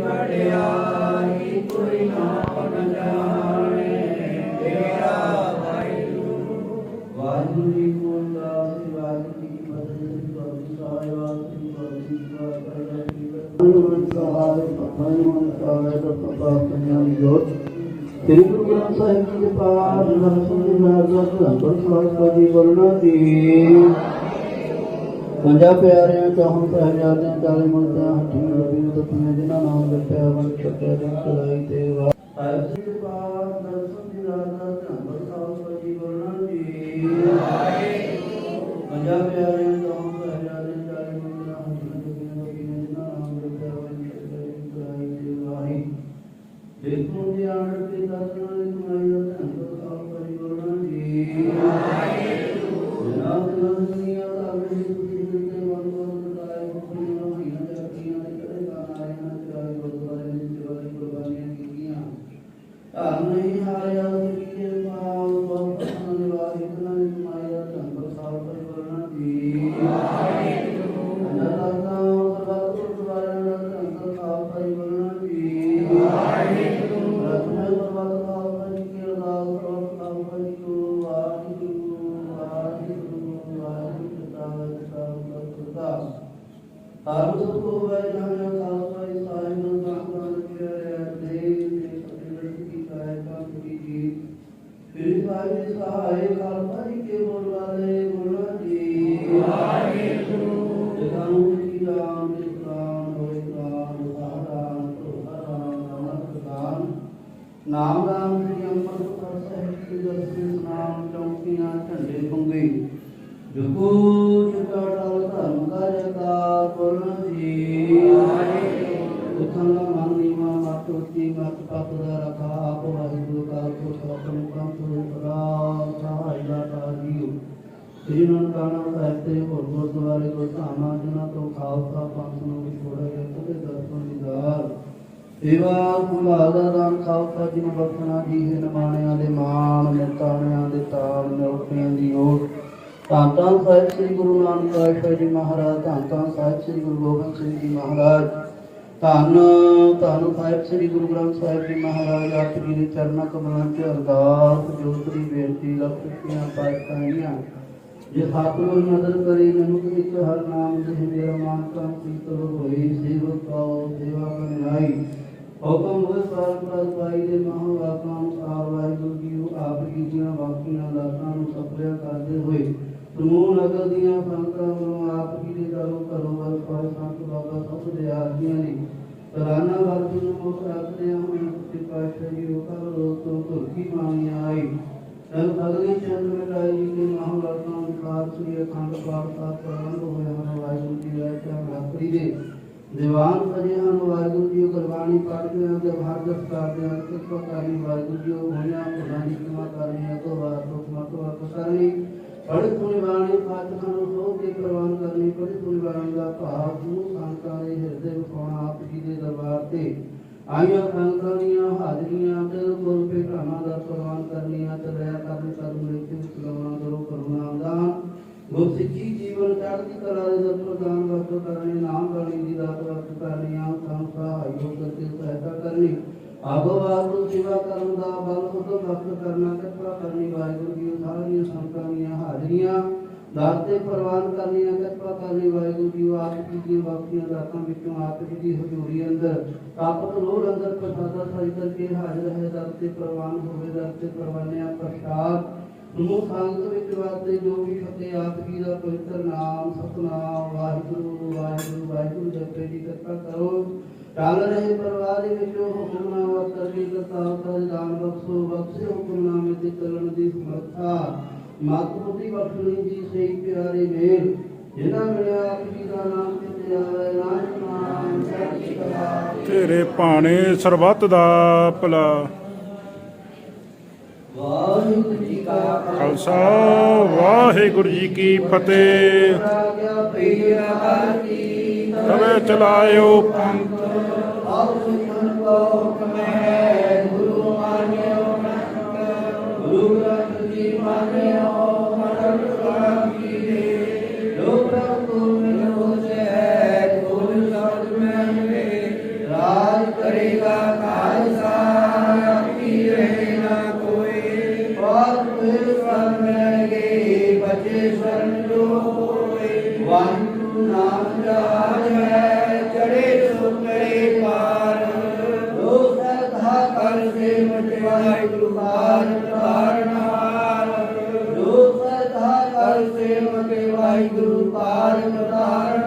ਵਡਿਆਈ ਕੋਈ ਨਾ ਜਾਣੇ ਤੇਰਾ ਵਾਹਿਗੁਰੂ ਵਾਹਿਗੁਰੂ ਜੀ ਕੋਲਾ ਵਾਹਿਗੁਰੂ ਜੀ ਬਦਲ ਬਾਬੂ ਸਾਹਿਬ ਆਸੀ ਬਾਬੂ ਸਾਹਿਬ ਸਹਾਰੇ ਭਗਵਾਨ ਸਾਹਿਬ ਦਾ ਪਤਾ ਕੰਨਿਆ ਜੋਤ ਸ੍ਰੀ ਗੁਰੂ ਗ੍ਰੰਥ ਸਾਹਿਬ ਜੀ ਦੇ ਪਾਠ ਨਾਲ ਸੰਬੰਧਿਤ ਨਾਲ ਦਾ ਸੰਤੋਖ ਸਾਹਿਬ ਦੀ ਵਰਣਾ ਦੀ ਪੰਜਾ ਪਿਆਰਿਆਂ ਚਾਹੋਂ ਸਹਿਜਾਦਿਆਂ ਚਾਲੇ ਮੁਰਦਿਆਂ ਹੱਥੀਂ ਰਵੀ ਤਪੀਆਂ ਜਿਨ੍ਹਾਂ ਨਾਮ ਜਪਿਆ ਵੰਡ ਛਕਿਆ ਜਨ ਚਲਾਈ ਤੇ ਵਾ ਜੀ ਦੇ ਪਾਠ ਦਰਸ਼ਨ ਦੇ ਦਾ ਧੰਨ ਸਾਹਿਬ ਜੀ। ਬੋਲਣਾ ਦੀ ਪੰਜਾ ਪਿਆਰਿਆਂ ਹਰ ਸੁਖ ਹੋਵੇ ਜਹਾਂ ਖਾਲਸਾ ਸਾਹਿਬ ਨੂੰ ਸਾਧਨ ਕਰਿਆ ਦੇ ਦੇ ਸਤਿਗੁਰ ਕੀ ਕਾਇ ਕੰਮ ਜੀ ਫਿਰ ਸਾਹਿਬ ਸਹਾਇ ਖਾਲਸਾ ਜੀ ਕੇ ਬੋਲ ਵਾਲੇ ਬੋਲਣਾ ਜੀ ਵਾਹਿਗੁਰੂ ਜਗਾਨੂੰ ਕੀ ਰਾਮ ਦੇ ਪ੍ਰਾਨ ਹੋਏ ਪ੍ਰਾਨ ਸਹਾਰਾ ਸਹਾਰਾ ਨਾਮ ਦਾਨ ਨਾਮ ਰਾਮ ਸ੍ਰੀ ਅੰਮ੍ਰਿਤ ਸਰ ਸਾਹਿਬ ਕੀ ਨਾਮ ਚੌਕੀਆਂ, ਝੰਡੇ ਪੰਗੇ ਜੁਗੋ ਜੀ ਉਥਨ ਮਨ ਨੀਵਾ ਮਤ ਉੱਚੀ ਮਤ ਪਤ ਦਾ ਰਖਾ ਆਪ ਵਾਹਿਗੁਰੂ ਕਾ ਪੁਰਖ ਆਪਣ ਕੰਮ ਤੋਂ ਪਰਾ ਸਹਾਈ ਦਾ ਸ੍ਰੀ ਨਨਕਾਣਾ ਸਾਹਿਬ ਤੇ ਹੋਰ ਗੁਰਦੁਆਰੇ ਕੋ ਜਿਨ੍ਹਾਂ ਤੋਂ ਖਾਲਸਾ ਪੰਥ ਨੂੰ ਵਿਛੋੜਿਆ ਗਿਆ ਉਹਦੇ ਦਰਸ਼ਨ ਦੀਦਾਰ ਸੇਵਾ ਸੰਭਾਲ ਦਾ ਦਾਨ ਖਾਲਸਾ ਜੀ ਨੂੰ ਬਖਸ਼ਣਾ ਜੀ ਹੈ, ਨਮਾਣਿਆਂ ਦੇ ਮਾਣ ਮਿਤਾਣਿਆਂ ਦੇ ਤਾਲ ਨਿਉਟਿਆਂ ਦੀ ਓਟ। ਧੰਨ ਧੰਨ ਸਾਹਿਬ ਸ੍ਰੀ ਗੁਰੂ ਨਾਨਕ ਪਾਤਸ਼ਾਹ ਜੀ ਮਹਾਰਾਜ ਧੰਨ ਧੰਨ ਸਾਹਿਬ ਸ੍ਰੀ ਗੁਰੂ ਗੋਬਿੰਦ ਸਿੰਘ ਜੀ ਮਹਾਰਾਜ। ਧੰਨ ਧੰਨ ਸਾਹਿਬ ਸ੍ਰੀ ਗੁਰੂ ਗ੍ਰੰਥ ਸਾਹਿਬ ਜੀ ਮਹਾਰਾਜ ਆਪ ਜੀ ਦੇ ਚਰਨਾਂ ਕਮਲਾਂ 'ਚ ਅਰਦਾਸ ਜੋਤਰੀ ਬੇਨਤੀ ਲਖੀਆਂ ਪਾਤਸ਼ਾਹੀਆਂ ਜੇ ਸਤਿਗੁਰ ਮਦਦ ਕਰੀ, ਮੈਨੂੰ ਕਿਛ ਹਰ ਨਾਮ ਦੇ ਮੇਰਾ ਮਾਨ ਕੰਮ ਕੀਤੋ ਹੋਈ ਸੇਵਕ ਕਉ ਸੇਵਾ ਕਰਨ ਹੁਕਮ ਹੋਏ ਪਰੰਪਰਾ ਪਾਈ ਦੇ ਮਹਾਂ ਵਾਕਾਂ ਵਾਹਿਗੁਰੂ ਜੀ ਆਪ ਜੀ ਦੀਆਂ ਬਾਕੀਆਂ ਦਾਤਾਂ ਨੂੰ ਸਪਰਿਆ ਕਰਦੇ ਹੋਏ। ਸਮੂਹ ਨਗਰ ਦੀਆਂ ਸੰਗਤਾਂ ਨੂੰ ਆਪ ਜੀ ਦੇ ਦਰੋਂ ਘਰੋਂ ਵੱਲ ਪਾਏ ਸੰਤ ਬਾਬਾ ਸਭ ਦੇ ਆਗੀਆਂ ਨੇ ਸਰਾਨਾ ਵਰਗ ਨੂੰ ਮੁਖ ਰੱਖਦੇ ਹੋਏ ਸ੍ਰੀ ਪਾਤਸ਼ਾਹ ਜੀ ਉਹ ਕਲ ਰੋਜ਼ ਤੋਂ ਧੁਰਕੀ ਬਾਣੀ ਆਈ ਤਨ ਅਗਲੀ ਚੰਦ ਮਿਲਾਈ ਜੀ ਦੇ ਮਹਾਂਵਰਤਾਂ ਅਨੁਸਾਰ ਸ੍ਰੀ ਅਖੰਡ ਪਾਠ ਸਾਹਿਬ ਪ੍ਰਬੰਧ ਹੋਏ ਹਨ ਵਾਹਿਗੁਰੂ ਜੀ ਦਾ ਚਾਹ ਦੇ ਦੀਵਾਨ ਸਜੇ ਹਨ ਵਾਹਿਗੁਰੂ ਜੀ ਗੁਰਬਾਣੀ ਪੜ੍ਹਦੇ ਹਨ ਤੇ ਭਾਰਤ ਕਰਦੇ ਹਨ ਕਿਰਪਾ ਕਰਨੀ ਵਾਹਿਗੁਰੂ ਜੀ ਹੋਈਆਂ ਭੁੱਲਾਂ ਦੀ ਕਰਨੀ ਹੈ ਤੋਂ ਬਾਅਦ ਤੋਂ ਮਤ ਕਰਨੀ। ਪੜ੍ਹ ਸੁਣੀ ਬਾਣੀ, ਫਾਤਿਹਾ ਨੂੰ ਸੋ ਕੇ ਪ੍ਰਵਾਨ ਕਰਨੀ ਪੜ੍ਹ ਸੁਣੀ ਬਾਣੀ ਦਾ ਭਾਵ ਨੂੰ ਸੰਤਾਂ ਦੇ ਹਿਰਦੇ ਵਿਖਾਉਣਾ ਆਪ ਜੀ ਦੇ ਦਰਬਾਰ ਤੇ। ਆਈਆਂ ਸੰਗਤਾਂ ਦੀਆਂ ਹਾਜ਼ਰੀਆਂ ਤੇ ਗੁਰੂ ਪੇ ਭਰਾਵਾਂ ਦਾ ਪ੍ਰਵਾਨ ਕਰਨੀਆਂ ਤੇ ਦਇਆ ਕਰਨ ਕਰਮ ਵਿੱਚ ਵਿਚਲਾਉਣਾ ਕਰੋ ਕਰੁਣਾ ਦਾਨ ਗੁਰ ਸਿੱਖੀ ਜੀਵਨ ਚੜ੍ਹਦੀ ਕਲਾ ਦੇ ਦਰ ਪ੍ਰਦਾਨ ਵਰਤੋਂ ਕਰਨੀ, ਨਾਮ ਬਾਣੀ ਦੀ ਦਾਤ ਵਰਤ ਕਰਨੀ, ਆਪ ਸੰਗ ਸਹਾਇਓ ਕਰਕੇ ਸਹਾਇਤਾ ਕਰਨੀ। ਆਗੋ ਵਾਹਿਗੁਰੂ ਸੇਵਾ ਕਰਨ ਦਾ ਬਲ ਉਦੋਂ ਵਕਤ ਕਰਨਾ, ਕਿਰਪਾ ਕਰਨੀ ਵਾਹਿਗੁਰੂ ਜੀ, ਸਾਰੀਆਂ ਸੰਤਾਂ ਦੀਆਂ ਹਾਜ਼ਰੀਆਂ, ਦਾਤੇ ਪ੍ਰਵਾਨ ਕਰਨੀਆਂ, ਕਿਰਪਾ ਕਰਨੀ ਵਾਹਿਗੁਰੂ ਜੀ ਆਪ ਜੀ ਦੀਆਂ ਬਾਕੀਆਂ ਦਾਤਾਂ ਵਿੱਚੋਂ ਆਪ ਜੀ ਦੀ ਹਜ਼ੂਰੀ ਅੰਦਰ, ਤਾਕਤ, ਲੋੜ ਅੰਦਰ ਪ੍ਰਸਾਦਾ ਸਾਈ ਕਰਕੇ ਹਾਜ਼ਰ ਹੈ ਦਰ ਤੇ ਪ੍ਰਵਾਨ ਹੋਵੇ ਦਰ ਤੇ ਪ੍ਰਵਾਨਿਆ ਪ੍ਰਸ਼ਾਦ। ਸਮੂਹ ਸੰਗਤ ਵਿੱਚ ਵਾਸਤੇ ਜੋ ਵੀ ਫਤਿਹ ਆਪ ਜੀ ਦਾ ਪਵਿੱਤਰ ਨਾਮ, ਸਤਨਾਮ, ਵਾਹਿਗੁਰੂ ਵਾਹਿਗੁਰੂ ਵਾਹਿਗੁਰੂ ਜਪੇ ਜੀ, ਕਿਰਪਾ ਕਰੋ। ਚੱਲ ਰਹੇ ਪਰਿਵਾਰ ਦੇ ਵਿੱਚ ਹੁਕਮਨਾਮਾ ਵਰਤਰ ਦੀ ਦਾਨ ਬਖਸ਼ੋ ਬਖਸ਼ੇ ਹੁਕਮਨਾਮੇ ਤੇ ਚੱਲਣ ਦੀ ਸਮਰੱਥਾ। ਮਤ ਬੁੱਧੀ ਬਖਸ਼ਣੀ ਜੀ ਸਹੀ ਪਿਆਰੇ ਮੇਲ। ਜਿਨ੍ਹਾਂ ਮਿਲਿਆ ਆਪ ਜੀ ਦਾ ਨਾਮ ਕਿਤੇ ਆਵੇ ਨਾਮ ਤੇਰੇ ਭਾਣੇ ਸਰਬੱਤ ਦਾ ਭਲਾ। ਵਾਹਿਗੁਰੂ ਜੀ ਕਾ ਖਾਲਸਾ। ਵਾਹਿਗੁਰੂ ਜੀ ਕੀ ਫਤਿਹ। ਤਵੇ ਚਲਾਇਓ ਪੰਥ। ਆਪ ਸੁਖਨ ਕੋ ਹੁਕਮ ਸੇਵ ਟਿਵਾਏ ਗੁਰੂ ਮਾਰ ਤਾਰਨਹਾਰ ਲੋਕ ਸਰਦਾ ਕਰ ਪਾਰ ਤਾਰਨਹਾਰ